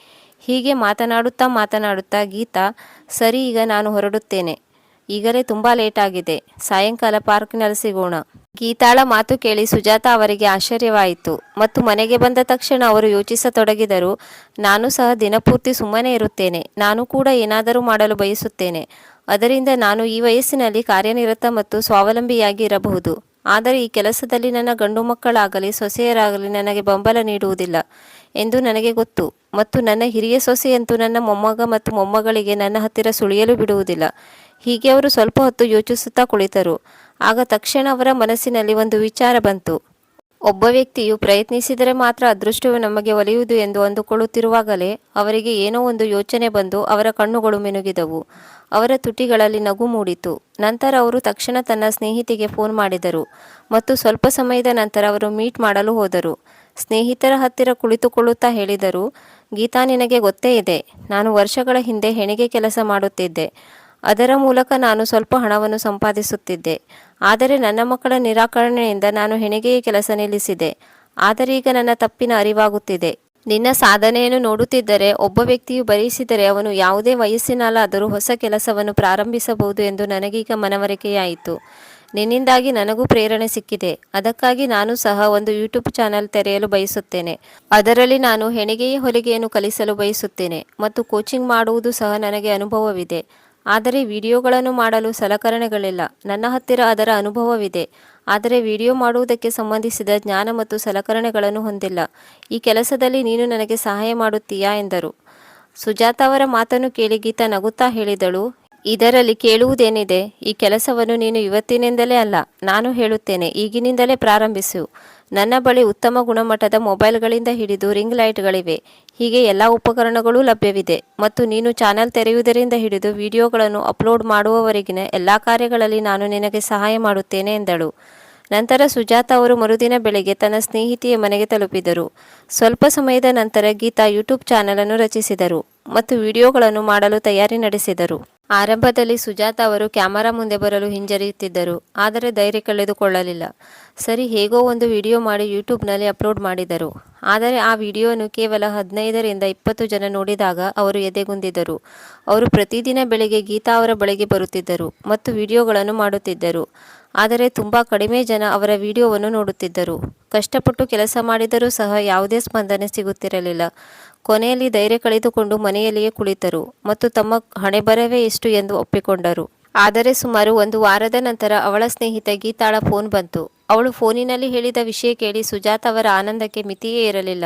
ಹೀಗೆ ಮಾತನಾಡುತ್ತಾ ಮಾತನಾಡುತ್ತಾ ಗೀತಾ, ಸರಿ ಈಗ ನಾನು ಹೊರಡುತ್ತೇನೆ. ಈಗಲೇ ತುಂಬ ಲೇಟ್ ಆಗಿದೆ. ಸಾಯಂಕಾಲ ಪಾರ್ಕ್ನಲ್ಲಿ ಸಿಗೋಣ. ಗೀತಾಳ ಮಾತು ಕೇಳಿ ಸುಜಾತ ಅವರಿಗೆ ಆಶ್ಚರ್ಯವಾಯಿತು. ಮತ್ತು ಮನೆಗೆ ಬಂದ ತಕ್ಷಣ ಅವರು ಯೋಚಿಸತೊಡಗಿದರು. ನಾನು ಸಹ ದಿನಪೂರ್ತಿ ಸುಮ್ಮನೆ ಇರುತ್ತೇನೆ. ನಾನು ಕೂಡ ಏನಾದರೂ ಮಾಡಲು ಬಯಸುತ್ತೇನೆ. ಅದರಿಂದ ನಾನು ಈ ವಯಸ್ಸಿನಲ್ಲಿ ಕಾರ್ಯನಿರತ ಮತ್ತು ಸ್ವಾವಲಂಬಿಯಾಗಿ ಇರಬಹುದು. ಆದರೆ ಈ ಕೆಲಸದಲ್ಲಿ ನನ್ನ ಗಂಡು ಮಕ್ಕಳಾಗಲಿ, ಸೊಸೆಯರಾಗಲಿ ನನಗೆ ಬೆಂಬಲ ನೀಡುವುದಿಲ್ಲ ಎಂದು ನನಗೆ ಗೊತ್ತು. ಮತ್ತು ನನ್ನ ಹಿರಿಯ ಸೊಸೆಯಂತೂ ನನ್ನ ಮೊಮ್ಮಗ ಮತ್ತು ಮೊಮ್ಮಗಳಿಗೆ ನನ್ನ ಹತ್ತಿರ ಸುಳಿಯಲು ಬಿಡುವುದಿಲ್ಲ. ಹೀಗೆ ಅವರು ಸ್ವಲ್ಪ ಹೊತ್ತು ಯೋಚಿಸುತ್ತಾ ಕುಳಿತರು. ಆಗ ತಕ್ಷಣ ಅವರ ಮನಸ್ಸಿನಲ್ಲಿ ಒಂದು ವಿಚಾರ ಬಂತು. ಒಬ್ಬ ವ್ಯಕ್ತಿಯು ಪ್ರಯತ್ನಿಸಿದರೆ ಮಾತ್ರ ಅದೃಷ್ಟವು ನಮಗೆ ಒಲಿಯುವುದು ಎಂದು ಅಂದುಕೊಳ್ಳುತ್ತಿರುವಾಗಲೇ ಅವರಿಗೆ ಏನೋ ಒಂದು ಯೋಚನೆ ಬಂದು ಅವರ ಕಣ್ಣುಗಳು ಮಿನುಗಿದವು. ಅವರ ತುಟಿಗಳಲ್ಲಿ ನಗು ಮೂಡಿತು. ನಂತರ ಅವರು ತಕ್ಷಣ ತನ್ನ ಸ್ನೇಹಿತಿಗೆ ಫೋನ್ ಮಾಡಿದರು ಮತ್ತು ಸ್ವಲ್ಪ ಸಮಯದ ನಂತರ ಅವರು ಮೀಟ್ ಮಾಡಲು ಹೋದರು. ಸ್ನೇಹಿತರ ಹತ್ತಿರ ಕುಳಿತುಕೊಳ್ಳುತ್ತಾ ಹೇಳಿದರು, ಗೀತಾ, ನಿನಗೆ ಗೊತ್ತೇ ಇದೆ. ನಾನು ವರ್ಷಗಳ ಹಿಂದೆ ಹೆಣಿಗೆ ಕೆಲಸ ಮಾಡುತ್ತಿದ್ದೆ. ಅದರ ಮೂಲಕ ನಾನು ಸ್ವಲ್ಪ ಹಣವನ್ನು ಸಂಪಾದಿಸುತ್ತಿದ್ದೆ. ಆದರೆ ನನ್ನ ಮಕ್ಕಳ ನಿರಾಕರಣೆಯಿಂದ ನಾನು ಹೆಣಿಗೆಯ ಕೆಲಸ ನಿಲ್ಲಿಸಿದೆ. ಆದರೆ ಈಗ ನನ್ನ ತಪ್ಪಿನ ಅರಿವಾಗುತ್ತಿದೆ. ನಿನ್ನ ಸಾಧನೆಯನ್ನು ನೋಡುತ್ತಿದ್ದರೆ, ಒಬ್ಬ ವ್ಯಕ್ತಿಯು ಬಯಸಿದರೆ ಅವನು ಯಾವುದೇ ವಯಸ್ಸಿನಲ್ಲಾದರೂ ಹೊಸ ಕೆಲಸವನ್ನು ಪ್ರಾರಂಭಿಸಬಹುದು ಎಂದು ನನಗೀಗ ಮನವರಿಕೆಯಾಯಿತು. ನಿನ್ನಿಂದಾಗಿ ನನಗೂ ಪ್ರೇರಣೆ ಸಿಕ್ಕಿದೆ. ಅದಕ್ಕಾಗಿ ನಾನು ಸಹ ಒಂದು ಯೂಟ್ಯೂಬ್ ಚಾನೆಲ್ ತೆರೆಯಲು ಬಯಸುತ್ತೇನೆ. ಅದರಲ್ಲಿ ನಾನು ಹೆಣಿಗೆಯ ಹೊಲಿಗೆಯನ್ನು ಕಲಿಸಲು ಬಯಸುತ್ತೇನೆ ಮತ್ತು ಕೋಚಿಂಗ್ ಮಾಡುವುದು ಸಹ ನನಗೆ ಅನುಭವವಿದೆ. ಆದರೆ ವಿಡಿಯೋಗಳನ್ನು ಮಾಡಲು ಸಲಕರಣೆಗಳಿಲ್ಲ. ನನ್ನ ಹತ್ತಿರ ಅದರ ಅನುಭವವಿದೆ. ಆದರೆ ವಿಡಿಯೋ ಮಾಡುವುದಕ್ಕೆ ಸಂಬಂಧಿಸಿದ ಜ್ಞಾನ ಮತ್ತು ಸಲಕರಣೆಗಳನ್ನು ಹೊಂದಿಲ್ಲ. ಈ ಕೆಲಸದಲ್ಲಿ ನೀನು ನನಗೆ ಸಹಾಯ ಮಾಡುತ್ತೀಯಾ? ಎಂದರು. ಸುಜಾತ ಅವರ ಮಾತನ್ನು ಕೇಳಿ ಗೀತಾ ನಗುತ್ತಾ ಹೇಳಿದಳು, ಇದರಲ್ಲಿ ಕೇಳುವುದೇನಿದೆ? ಈ ಕೆಲಸವನ್ನು ನೀನು ಇವತ್ತಿನಿಂದಲೇ ಅಲ್ಲ, ನಾನು ಹೇಳುತ್ತೇನೆ, ಈಗಿನಿಂದಲೇ ಪ್ರಾರಂಭಿಸು. ನನ್ನ ಬಳಿ ಉತ್ತಮ ಗುಣಮಟ್ಟದ ಮೊಬೈಲ್ಗಳಿಂದ ಹಿಡಿದು ರಿಂಗ್ ಲೈಟ್ಗಳಿವೆ. ಹೀಗೆ ಎಲ್ಲ ಉಪಕರಣಗಳು ಲಭ್ಯವಿದೆ. ಮತ್ತು ನೀನು ಚಾನೆಲ್ ತೆರೆಯುವುದರಿಂದ ಹಿಡಿದು ವಿಡಿಯೋಗಳನ್ನು ಅಪ್ಲೋಡ್ ಮಾಡುವವರೆಗಿನ ಎಲ್ಲ ಕಾರ್ಯಗಳಲ್ಲಿ ನಾನು ನಿನಗೆ ಸಹಾಯ ಮಾಡುತ್ತೇನೆ ಎಂದಳು. ನಂತರ ಸುಜಾತ ಅವರು ಮರುದಿನ ಬೆಳಗ್ಗೆ ತನ್ನ ಸ್ನೇಹಿತೆಯ ಮನೆಗೆ ತಲುಪಿದರು. ಸ್ವಲ್ಪ ಸಮಯದ ನಂತರ ಗೀತಾ ಯೂಟ್ಯೂಬ್ ಚಾನೆಲ್ ಅನ್ನು ರಚಿಸಿದರು ಮತ್ತು ವಿಡಿಯೋಗಳನ್ನು ಮಾಡಲು ತಯಾರಿ ನಡೆಸಿದರು. ಆರಂಭದಲ್ಲಿ ಸುಜಾತ ಅವರು ಕ್ಯಾಮರಾ ಮುಂದೆ ಬರಲು ಹಿಂಜರಿಯುತ್ತಿದ್ದರು, ಆದರೆ ಧೈರ್ಯ ಕಳೆದುಕೊಳ್ಳಲಿಲ್ಲ. ಸರಿ, ಹೇಗೋ ಒಂದು ವಿಡಿಯೋ ಮಾಡಿ ಯೂಟ್ಯೂಬ್ನಲ್ಲಿ ಅಪ್ಲೋಡ್ ಮಾಡಿದರು. ಆದರೆ ಆ ವಿಡಿಯೋನು ಕೇವಲ ಹದಿನೈದರಿಂದ ಇಪ್ಪತ್ತು ಜನ ನೋಡಿದಾಗ ಅವರು ಎದೆಗುಂದಿದ್ದರು ಅವರು ಪ್ರತಿದಿನ ಬೆಳಿಗ್ಗೆ ಗೀತಾ ಅವರ ಬಳಿಗೆ ಬರುತ್ತಿದ್ದರು ಮತ್ತು ವಿಡಿಯೋಗಳನ್ನು ಮಾಡುತ್ತಿದ್ದರು. ಆದರೆ ತುಂಬ ಕಡಿಮೆ ಜನ ಅವರ ವಿಡಿಯೋವನ್ನು ನೋಡುತ್ತಿದ್ದರು. ಕಷ್ಟಪಟ್ಟು ಕೆಲಸ ಮಾಡಿದರೂ ಸಹ ಯಾವುದೇ ಸ್ಪಂದನೆ ಸಿಗುತ್ತಿರಲಿಲ್ಲ. ಕೊನೆಯಲ್ಲಿ ಧೈರ್ಯ ಕಳೆದುಕೊಂಡು ಮನೆಯಲ್ಲಿಯೇ ಕುಳಿತರು ಮತ್ತು ತಮ್ಮ ಹಣೆಬರವೇ ಎಷ್ಟು ಎಂದು ಒಪ್ಪಿಕೊಂಡರು. ಆದರೆ ಸುಮಾರು ಒಂದು ವಾರದ ನಂತರ ಅವಳ ಸ್ನೇಹಿತ ಗೀತಾಳ ಫೋನ್ ಬಂತು. ಅವಳು ಫೋನಿನಲ್ಲಿ ಹೇಳಿದ ವಿಷಯ ಕೇಳಿ ಸುಜಾತ ಅವರ ಆನಂದಕ್ಕೆ ಮಿತಿಯೇ ಇರಲಿಲ್ಲ.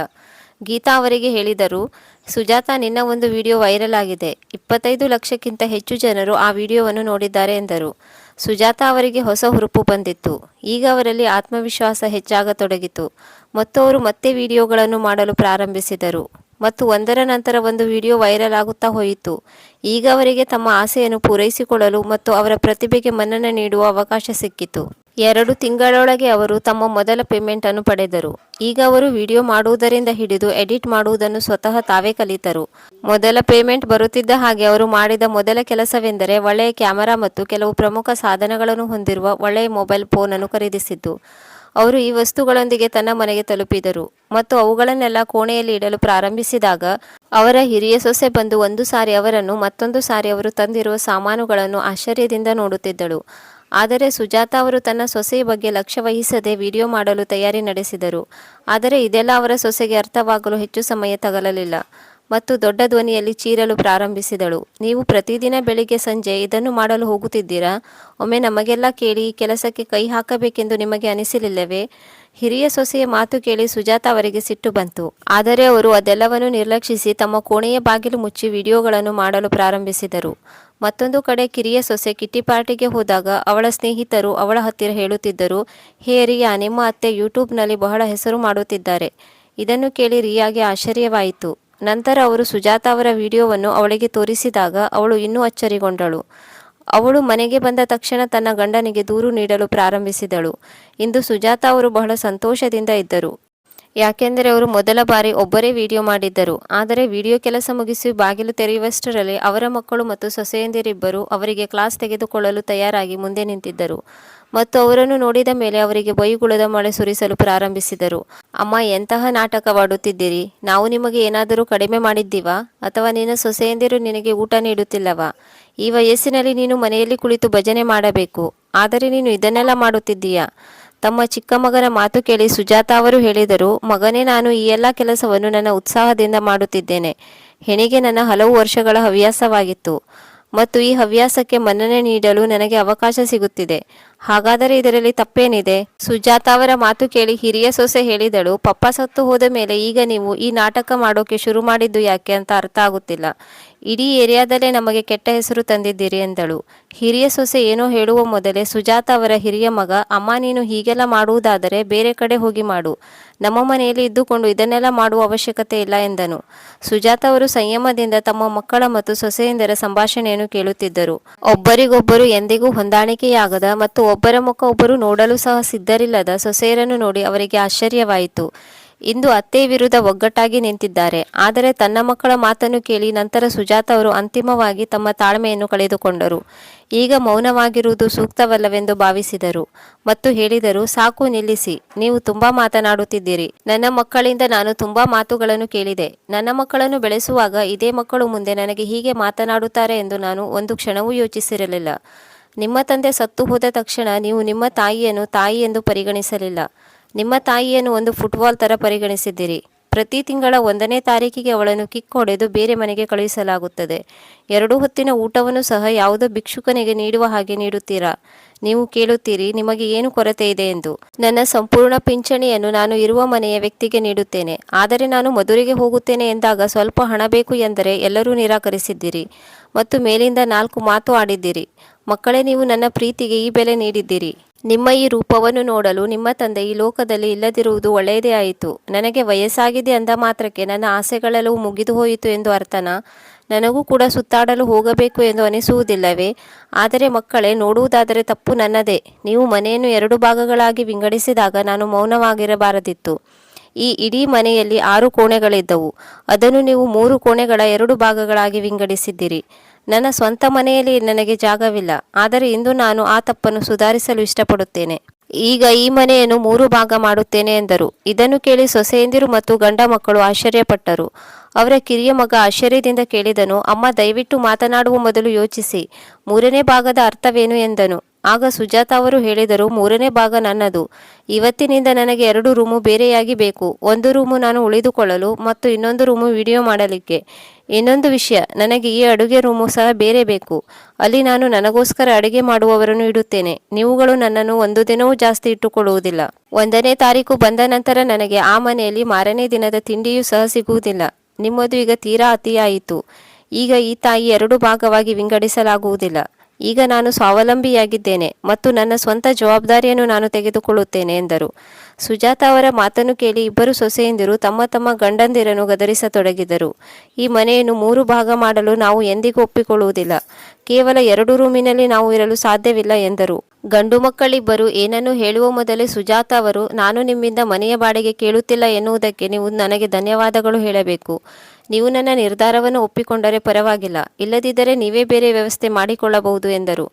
ಗೀತಾ ಅವರಿಗೆ ಹೇಳಿದರು, ಸುಜಾತ, ನಿನ್ನ ಒಂದು ವಿಡಿಯೋ ವೈರಲ್ ಆಗಿದೆ. ಇಪ್ಪತ್ತೈದು ಲಕ್ಷಕ್ಕಿಂತ ಹೆಚ್ಚು ಜನರು ಆ ವಿಡಿಯೋವನ್ನು ನೋಡಿದ್ದಾರೆ ಎಂದರು. ಸುಜಾತ ಅವರಿಗೆ ಹೊಸ ಹುರುಪು ಬಂದಿತ್ತು. ಈಗ ಅವರಲ್ಲಿ ಆತ್ಮವಿಶ್ವಾಸ ಹೆಚ್ಚಾಗತೊಡಗಿತು. ಮತ್ತು ಅವರು ಮತ್ತೆ ವಿಡಿಯೋಗಳನ್ನು ಮಾಡಲು ಪ್ರಾರಂಭಿಸಿದರು. ಮತ್ತು ಒಂದರ ನಂತರ ಒಂದು ವಿಡಿಯೋ ವೈರಲ್ ಆಗುತ್ತಾ ಹೋಯಿತು. ಈಗ ಅವರಿಗೆ ತಮ್ಮ ಆಸೆಯನ್ನು ಪೂರೈಸಿಕೊಳ್ಳಲು ಮತ್ತು ಅವರ ಪ್ರತಿಭೆಗೆ ಮನ್ನಣೆ ನೀಡುವ ಅವಕಾಶ ಸಿಕ್ಕಿತು. ಎರಡು ತಿಂಗಳೊಳಗೆ ಅವರು ತಮ್ಮ ಮೊದಲ ಪೇಮೆಂಟ್ ಅನ್ನು ಪಡೆದರು. ಈಗ ಅವರು ವಿಡಿಯೋ ಮಾಡುವುದರಿಂದ ಹಿಡಿದು ಎಡಿಟ್ ಮಾಡುವುದನ್ನು ಸ್ವತಃ ತಾವೇ ಕಲಿತರು. ಮೊದಲ ಪೇಮೆಂಟ್ ಬರುತ್ತಿದ್ದ ಹಾಗೆ ಅವರು ಮಾಡಿದ ಮೊದಲ ಕೆಲಸವೆಂದರೆ ಒಳ್ಳೆಯ ಕ್ಯಾಮೆರಾ ಮತ್ತು ಕೆಲವು ಪ್ರಮುಖ ಸಾಧನಗಳನ್ನು ಹೊಂದಿರುವ ಒಳ್ಳೆಯ ಮೊಬೈಲ್ ಫೋನ್ ಅನ್ನು ಖರೀದಿಸಿದ್ದು. ಅವರು ಈ ವಸ್ತುಗಳೊಂದಿಗೆ ತನ್ನ ಮನೆಗೆ ತಲುಪಿದರು ಮತ್ತು ಅವುಗಳನ್ನೆಲ್ಲ ಕೋಣೆಯಲ್ಲಿ ಇಡಲು ಪ್ರಾರಂಭಿಸಿದಾಗ ಅವರ ಹಿರಿಯ ಸೊಸೆ ಬಂದು ಒಂದು ಸಾರಿ ಅವರನ್ನು ಮತ್ತೊಂದು ಸಾರಿ ಅವರು ತಂದಿರುವ ಸಾಮಾನುಗಳನ್ನು ಆಶ್ಚರ್ಯದಿಂದ ನೋಡುತ್ತಿದ್ದಳು. ಆದರೆ ಸುಜಾತ ಅವರು ತನ್ನ ಸೊಸೆಯ ಬಗ್ಗೆ ಲಕ್ಷ್ಯ ವಹಿಸದೆ ವಿಡಿಯೋ ಮಾಡಲು ತಯಾರಿ ನಡೆಸಿದರು. ಆದರೆ ಇದೆಲ್ಲ ಅವರ ಸೊಸೆಗೆ ಅರ್ಥವಾಗಲು ಹೆಚ್ಚು ಸಮಯ ತಗಲಲಿಲ್ಲ ಮತ್ತು ದೊಡ್ಡ ಧ್ವನಿಯಲ್ಲಿ ಚೀರಲು ಪ್ರಾರಂಭಿಸಿದಳು. ನೀವು ಪ್ರತಿದಿನ ಬೆಳಿಗ್ಗೆ ಸಂಜೆ ಇದನ್ನು ಮಾಡಲು ಹೋಗುತ್ತಿದ್ದೀರಾ? ಒಮ್ಮೆ ನಮಗೆಲ್ಲ ಕೇಳಿ ಕೆಲಸಕ್ಕೆ ಕೈ ಹಾಕಬೇಕೆಂದು ನಿಮಗೆ ಅನಿಸಲಿಲ್ಲವೇ? ಹಿರಿಯ ಸೊಸೆಯ ಮಾತು ಕೇಳಿ ಸುಜಾತ ಅವರಿಗೆ ಸಿಟ್ಟು ಬಂತು. ಆದರೆ ಅವರು ಅದೆಲ್ಲವನ್ನು ನಿರ್ಲಕ್ಷಿಸಿ ತಮ್ಮ ಕೋಣೆಯ ಬಾಗಿಲು ಮುಚ್ಚಿ ವಿಡಿಯೋಗಳನ್ನು ಮಾಡಲು ಪ್ರಾರಂಭಿಸಿದರು. ಮತ್ತೊಂದು ಕಡೆ ಕಿರಿಯ ಸೊಸೆ ಕಿಟ್ಟಿ ಪಾರ್ಟಿಗೆ ಹೋದಾಗ ಅವಳ ಸ್ನೇಹಿತರು ಅವಳ ಹತ್ತಿರ ಹೇಳುತ್ತಿದ್ದರು, ಹೇ ರಿಯಾ, ನಿಮ್ಮ ಅತ್ತೆ ಯೂಟ್ಯೂಬ್ನಲ್ಲಿ ಬಹಳ ಹೆಸರು ಮಾಡುತ್ತಿದ್ದಾರೆ. ಇದನ್ನು ಕೇಳಿ ರಿಯಾಗೆ ಆಶ್ಚರ್ಯವಾಯಿತು. ನಂತರ ಅವರು ಸುಜಾತ ಅವರ ವಿಡಿಯೋವನ್ನು ಅವಳಿಗೆ ತೋರಿಸಿದಾಗ ಅವಳು ಇನ್ನೂ ಅಚ್ಚರಿಗೊಂಡಳು. ಅವಳು ಮನೆಗೆ ಬಂದ ತಕ್ಷಣ ತನ್ನ ಗಂಡನಿಗೆ ದೂರು ನೀಡಲು ಪ್ರಾರಂಭಿಸಿದಳು. ಇಂದು ಸುಜಾತ ಅವರು ಬಹಳ ಸಂತೋಷದಿಂದ ಇದ್ದರು. ಯಾಕೆಂದರೆ ಅವರು ಮೊದಲ ಬಾರಿ ಒಬ್ಬರೇ ವಿಡಿಯೋ ಮಾಡಿದ್ದರು. ಆದರೆ ವಿಡಿಯೋ ಕೆಲಸ ಮುಗಿಸಿ ಬಾಗಿಲು ತೆರೆಯುವಷ್ಟರಲ್ಲಿ ಅವರ ಮಕ್ಕಳು ಮತ್ತು ಸೊಸೆಯಂದಿರಿಬ್ಬರು ಅವರಿಗೆ ಕ್ಲಾಸ್ ತೆಗೆದುಕೊಳ್ಳಲು ತಯಾರಾಗಿ ಮುಂದೆ ನಿಂತಿದ್ದರು. ಮತ್ತು ಅವರನ್ನು ನೋಡಿದ ಮೇಲೆ ಅವರಿಗೆ ಬೈಗುಳದ ಮಳೆ ಸುರಿಸಲು ಪ್ರಾರಂಭಿಸಿದರು. ಅಮ್ಮ, ಎಂತಹ ನಾಟಕವಾಡುತ್ತಿದ್ದೀರಿ? ನಾವು ನಿಮಗೆ ಏನಾದರೂ ಕಡಿಮೆ ಮಾಡಿದ್ದೀವಾ? ಅಥವಾ ನಿನ್ನ ಸೊಸೆಯಂದಿರು ನಿನಗೆ ಊಟ ನೀಡುತ್ತಿಲ್ಲವಾ? ಈ ವಯಸ್ಸಿನಲ್ಲಿ ನೀನು ಮನೆಯಲ್ಲಿ ಕುಳಿತು ಭಜನೆ ಮಾಡಬೇಕು. ಆದರೆ ನೀನು ಇದನ್ನೆಲ್ಲ ಮಾಡುತ್ತಿದ್ದೀಯಾ? ತಮ್ಮ ಚಿಕ್ಕ ಮಗನ ಮಾತು ಕೇಳಿ ಸುಜಾತ ಅವರು ಹೇಳಿದರು, ಮಗನೇ, ನಾನು ಈ ಎಲ್ಲ ಕೆಲಸವನ್ನು ನನ್ನ ಉತ್ಸಾಹದಿಂದ ಮಾಡುತ್ತಿದ್ದೇನೆ. ಹೆಣಿಗೆ ನನ್ನ ಹಲವು ವರ್ಷಗಳ ಹವ್ಯಾಸವಾಗಿತ್ತು. ಮತ್ತು ಈ ಹವ್ಯಾಸಕ್ಕೆ ಮನ್ನಣೆ ನೀಡಲು ನನಗೆ ಅವಕಾಶ ಸಿಗುತ್ತಿದೆ. ಹಾಗಾದರೆ ಇದರಲ್ಲಿ ತಪ್ಪೇನಿದೆ? ಸುಜಾತ ಅವರ ಮಾತು ಕೇಳಿ ಹಿರಿಯ ಸೊಸೆ ಹೇಳಿದಳು, ಪಪ್ಪ ಸತ್ತು ಹೋದ ಮೇಲೆ ಈಗ ನೀವು ಈ ನಾಟಕ ಮಾಡೋಕೆ ಶುರು ಮಾಡಿದ್ದು ಯಾಕೆ ಅಂತ ಅರ್ಥ ಆಗುತ್ತಿಲ್ಲ. ಇಡೀ ಏರಿಯಾದಲ್ಲೇ ನಮಗೆ ಕೆಟ್ಟ ಹೆಸರು ತಂದಿದ್ದೀರಿ ಎಂದಳು. ಹಿರಿಯ ಸೊಸೆ ಏನೋ ಹೇಳುವ ಮೊದಲೇ ಸುಜಾತ ಅವರ ಹಿರಿಯ ಮಗ, ಅಮ್ಮ, ನೀನು ಹೀಗೆಲ್ಲ ಮಾಡುವುದಾದರೆ ಬೇರೆ ಕಡೆ ಹೋಗಿ ಮಾಡು. ನಮ್ಮ ಮನೆಯಲ್ಲಿ ಇದ್ದುಕೊಂಡು ಇದನ್ನೆಲ್ಲ ಮಾಡುವ ಅವಶ್ಯಕತೆ ಇಲ್ಲ ಎಂದನು. ಸುಜಾತ ಅವರು ಸಂಯಮದಿಂದ ತಮ್ಮ ಮಕ್ಕಳ ಮತ್ತು ಸೊಸೆಯಿಂದರ ಸಂಭಾಷಣೆಯನ್ನು ಕೇಳುತ್ತಿದ್ದರು. ಒಬ್ಬರಿಗೊಬ್ಬರು ಎಂದಿಗೂ ಹೊಂದಾಣಿಕೆಯಾಗದ ಮತ್ತು ಒಬ್ಬರ ಮುಖ ಒಬ್ಬರು ನೋಡಲು ಸಹ ಸಿದ್ಧರಿಲ್ಲದ ಸೊಸೆಯರನ್ನು ನೋಡಿ ಅವರಿಗೆ ಆಶ್ಚರ್ಯವಾಯಿತು. ಇಂದು ಅತ್ತೆ ವಿರುದ್ಧ ಒಗ್ಗಟ್ಟಾಗಿ ನಿಂತಿದ್ದಾರೆ. ಆದರೆ ತನ್ನ ಮಕ್ಕಳ ಮಾತನ್ನು ಕೇಳಿ ನಂತರ ಸುಜಾತ ಅವರು ಅಂತಿಮವಾಗಿ ತಮ್ಮ ತಾಳ್ಮೆಯನ್ನು ಕಳೆದುಕೊಂಡರು. ಈಗ ಮೌನವಾಗಿರುವುದು ಸೂಕ್ತವಲ್ಲವೆಂದು ಭಾವಿಸಿದರು. ಮತ್ತು ಹೇಳಿದರು, ಸಾಕು, ನಿಲ್ಲಿಸಿ. ನೀವು ತುಂಬಾ ಮಾತನಾಡುತ್ತಿದ್ದೀರಿ. ನನ್ನ ಮಕ್ಕಳಿಂದ ನಾನು ತುಂಬಾ ಮಾತುಗಳನ್ನು ಕೇಳಿದೆ. ನನ್ನ ಮಕ್ಕಳನ್ನು ಬೆಳೆಸುವಾಗ ಇದೇ ಮಕ್ಕಳು ಮುಂದೆ ನನಗೆ ಹೀಗೆ ಮಾತನಾಡುತ್ತಾರೆ ಎಂದು ನಾನು ಒಂದು ಕ್ಷಣವೂ ಯೋಚಿಸಿರಲಿಲ್ಲ. ನಿಮ್ಮ ತಂದೆ ಸತ್ತು ಹೋದ ತಕ್ಷಣ ನೀವು ನಿಮ್ಮ ತಾಯಿಯನ್ನು ತಾಯಿ ಎಂದು ಪರಿಗಣಿಸಲಿಲ್ಲ. ನಿಮ್ಮ ತಾಯಿಯನ್ನು ಒಂದು ಫುಟ್ಬಾಲ್ ಥರ ಪರಿಗಣಿಸಿದ್ದೀರಿ. ಪ್ರತಿ ತಿಂಗಳ ಒಂದನೇ ತಾರೀಕಿಗೆ ಅವಳನ್ನು ಕಿಕ್ ಹೊಡೆದು ಬೇರೆ ಮನೆಗೆ ಕಳುಹಿಸಲಾಗುತ್ತದೆ. ಎರಡು ಹೊತ್ತಿನ ಊಟವನ್ನು ಸಹ ಯಾವುದೋ ಭಿಕ್ಷುಕನಿಗೆ ನೀಡುವ ಹಾಗೆ ನೀಡುತ್ತೀರಾ? ನೀವು ಕೇಳುತ್ತೀರಿ, ನಿಮಗೆ ಏನು ಕೊರತೆ ಇದೆ ಎಂದು. ನನ್ನ ಸಂಪೂರ್ಣ ಪಿಂಚಣಿಯನ್ನು ನಾನು ಇರುವ ಮನೆಯ ವ್ಯಕ್ತಿಗೆ ನೀಡುತ್ತೇನೆ. ಆದರೆ ನಾನು ಮಧುರಿಗೆ ಹೋಗುತ್ತೇನೆ ಎಂದಾಗ ಸ್ವಲ್ಪ ಹಣ ಬೇಕು ಎಂದರೆ ಎಲ್ಲರೂ ನಿರಾಕರಿಸಿದ್ದೀರಿ. ಮತ್ತು ಮೇಲಿಂದ ನಾಲ್ಕು ಮಾತು ಆಡಿದ್ದೀರಿ. ಮಕ್ಕಳೇ, ನೀವು ನನ್ನ ಪ್ರೀತಿಗೆ ಈ ಬೆಲೆ ನೀಡಿದ್ದೀರಿ. ನಿಮ್ಮ ಈ ರೂಪವನ್ನು ನೋಡಲು ನಿಮ್ಮ ತಂದೆ ಈ ಲೋಕದಲ್ಲಿ ಇಲ್ಲದಿರುವುದು ಒಳ್ಳೆಯದೇ ಆಯಿತು. ನನಗೆ ವಯಸ್ಸಾಗಿದೆ ಅಂದ ಮಾತ್ರಕ್ಕೆ ನನ್ನ ಆಸೆಗಳೆಲ್ಲವೂ ಮುಗಿದು ಹೋಯಿತು ಎಂದು ಅರ್ಥನಾ ನನಗೂ ಕೂಡ ಸುತ್ತಾಡಲು ಹೋಗಬೇಕು ಎಂದು ಅನಿಸುವುದಿಲ್ಲವೇ? ಆದರೆ ಮಕ್ಕಳೇ, ನೋಡುವುದಾದರೆ ತಪ್ಪು ನನ್ನದೇ. ನೀವು ಮನೆಯನ್ನು ಎರಡು ಭಾಗಗಳಾಗಿ ವಿಂಗಡಿಸಿದಾಗ ನಾನು ಮೌನವಾಗಿರಬಾರದಿತ್ತು. ಈ ಇಡೀ ಮನೆಯಲ್ಲಿ ಆರು ಕೋಣೆಗಳಿದ್ದವು. ಅದನ್ನು ನೀವು ಮೂರು ಕೋಣೆಗಳ ಎರಡು ಭಾಗಗಳಾಗಿ ವಿಂಗಡಿಸಿದ್ದೀರಿ. ನನ್ನ ಸ್ವಂತ ಮನೆಯಲ್ಲಿ ನನಗೆ ಜಾಗವಿಲ್ಲ. ಆದರೆ ಇಂದು ನಾನು ಆ ತಪ್ಪನ್ನು ಸುಧಾರಿಸಲು ಇಷ್ಟಪಡುತ್ತೇನೆ. ಈಗ ಈ ಮನೆಯನ್ನು ಮೂರು ಭಾಗ ಮಾಡುತ್ತೇನೆ ಎಂದರು. ಇದನ್ನು ಕೇಳಿ ಸೊಸೆಯಂದಿರು ಮತ್ತು ಗಂಡ ಮಕ್ಕಳು ಆಶ್ಚರ್ಯಪಟ್ಟರು. ಅವರ ಕಿರಿಯ ಮಗ ಆಶ್ಚರ್ಯದಿಂದ ಕೇಳಿದನು, ಅಮ್ಮ, ದಯವಿಟ್ಟು ಮಾತನಾಡುವ ಮೊದಲು ಯೋಚಿಸಿ. ಮೂರನೇ ಭಾಗದ ಅರ್ಥವೇನು? ಎಂದನು. ಆಗ ಸುಜಾತ ಅವರು ಹೇಳಿದರು, ಮೂರನೇ ಭಾಗ ನನ್ನದು. ಇವತ್ತಿನಿಂದ ನನಗೆ ಎರಡು ರೂಮು ಬೇರೆಯಾಗಿ ಬೇಕು. ಒಂದು ರೂಮು ನಾನು ಉಳಿದುಕೊಳ್ಳಲು ಮತ್ತು ಇನ್ನೊಂದು ರೂಮು ವಿಡಿಯೋ ಮಾಡಲಿಕ್ಕೆ. ಇನ್ನೊಂದು ವಿಷಯ, ನನಗೆ ಈ ಅಡುಗೆ ರೂಮು ಸಹ ಬೇರೆ ಬೇಕು. ಅಲ್ಲಿ ನಾನು ನನಗೋಸ್ಕರ ಅಡುಗೆ ಮಾಡುವವರನ್ನು ಇಡುತ್ತೇನೆ. ನೀವುಗಳು ನನ್ನನ್ನು ಒಂದು ದಿನವೂ ಜಾಸ್ತಿ ಇಟ್ಟುಕೊಳ್ಳುವುದಿಲ್ಲ. ಒಂದನೇ ತಾರೀಕು ಬಂದ ನಂತರ ನನಗೆ ಆ ಮನೆಯಲ್ಲಿ ಮಾರನೇ ದಿನದ ತಿಂಡಿಯೂ ಸಹ ಸಿಗುವುದಿಲ್ಲ. ನಿಮ್ಮದು ಈಗ ತೀರಾ ಅತಿಯಾಯಿತು. ಈಗ ಈ ತಾಯಿ ಎರಡು ಭಾಗವಾಗಿ ವಿಂಗಡಿಸಲಾಗುವುದಿಲ್ಲ. ಈಗ ನಾನು ಸ್ವಾವಲಂಬಿಯಾಗಿದ್ದೇನೆ ಮತ್ತು ನನ್ನ ಸ್ವಂತ ಜವಾಬ್ದಾರಿಯನ್ನು ನಾನು ತೆಗೆದುಕೊಳ್ಳುತ್ತೇನೆ ಎಂದರು. ಸುಜಾತ ಅವರ ಮಾತನ್ನು ಕೇಳಿ ಇಬ್ಬರು ಸೊಸೆಯಂದಿರು ತಮ್ಮ ತಮ್ಮ ಗಂಡಂದಿರನ್ನು ಗದರಿಸತೊಡಗಿದರು. ಈ ಮನೆಯನ್ನು ಮೂರು ಭಾಗ ಮಾಡಲು ನಾವು ಎಂದಿಗೂ ಒಪ್ಪಿಕೊಳ್ಳುವುದಿಲ್ಲ. ಕೇವಲ ಎರಡು ರೂಮಿನಲ್ಲಿ ನಾವು ಇರಲು ಸಾಧ್ಯವಿಲ್ಲ ಎಂದರು. ಗಂಡು ಮಕ್ಕಳಿಬ್ಬರು ಏನನ್ನು ಹೇಳುವ ಮೊದಲೇ ಸುಜಾತ ಅವರು, ನಾನು ನಿಮ್ಮಿಂದ ಮನೆಯ ಬಾಡಿಗೆ ಕೇಳುತ್ತಿಲ್ಲ ಎನ್ನುವುದಕ್ಕೆ ನೀವು ನನಗೆ ಧನ್ಯವಾದಗಳು ಹೇಳಬೇಕು. ನೀವು ನನ್ನ ನಿರ್ಧಾರವನ್ನು ಒಪ್ಪಿಕೊಂಡರೆ ಪರವಾಗಿಲ್ಲ, ಇಲ್ಲದಿದ್ದರೆ ನೀವೇ ಬೇರೆ ವ್ಯವಸ್ಥೆ ಮಾಡಿಕೊಳ್ಳಬಹುದು ಎಂದರು.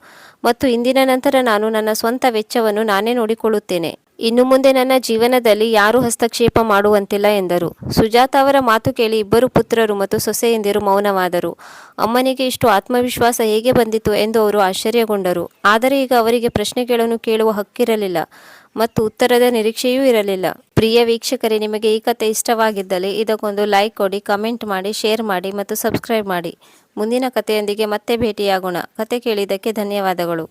ಮತ್ತು ಇಂದಿನ ನಂತರ ನಾನು ನನ್ನ ಸ್ವಂತ ವೆಚ್ಚವನ್ನು ನಾನೇ ನೋಡಿಕೊಳ್ಳುತ್ತೇನೆ. ಇನ್ನು ಮುಂದೆ ನನ್ನ ಜೀವನದಲ್ಲಿ ಯಾರೂ ಹಸ್ತಕ್ಷೇಪ ಮಾಡುವಂತಿಲ್ಲ ಎಂದರು. ಸುಜಾತ ಅವರ ಮಾತು ಕೇಳಿ ಇಬ್ಬರು ಪುತ್ರರು ಮತ್ತು ಸೊಸೆಯಂದಿರು ಮೌನವಾದರು. ಅಮ್ಮನಿಗೆ ಇಷ್ಟು ಆತ್ಮವಿಶ್ವಾಸ ಹೇಗೆ ಬಂದಿತು ಎಂದು ಅವರು ಆಶ್ಚರ್ಯಗೊಂಡರು. ಆದರೆ ಈಗ ಅವರಿಗೆ ಪ್ರಶ್ನೆಗಳನ್ನು ಕೇಳುವ ಹಕ್ಕಿರಲಿಲ್ಲ. ಮತ್ತು ಉತ್ತರದ ನಿರೀಕ್ಷೆಯೂ ಇರಲಿಲ್ಲ. ಪ್ರಿಯ ವೀಕ್ಷಕರೇ, ನಿಮಗೆ ಈ ಕಥೆ ಇಷ್ಟವಾಗಿದ್ದಲ್ಲಿ ಇದಕ್ಕೊಂದು ಲೈಕ್ ಕೊಡಿ ಕಮೆಂಟ್ ಮಾಡಿ ಶೇರ್ ಮಾಡಿ ಮತ್ತು ಸಬ್ಸ್ಕ್ರೈಬ್ ಮಾಡಿ. ಮುಂದಿನ ಕಥೆಯೊಂದಿಗೆ ಮತ್ತೆ ಭೇಟಿಯಾಗೋಣ. ಕತೆ ಕೇಳಿದ್ದಕ್ಕೆ ಧನ್ಯವಾದಗಳು.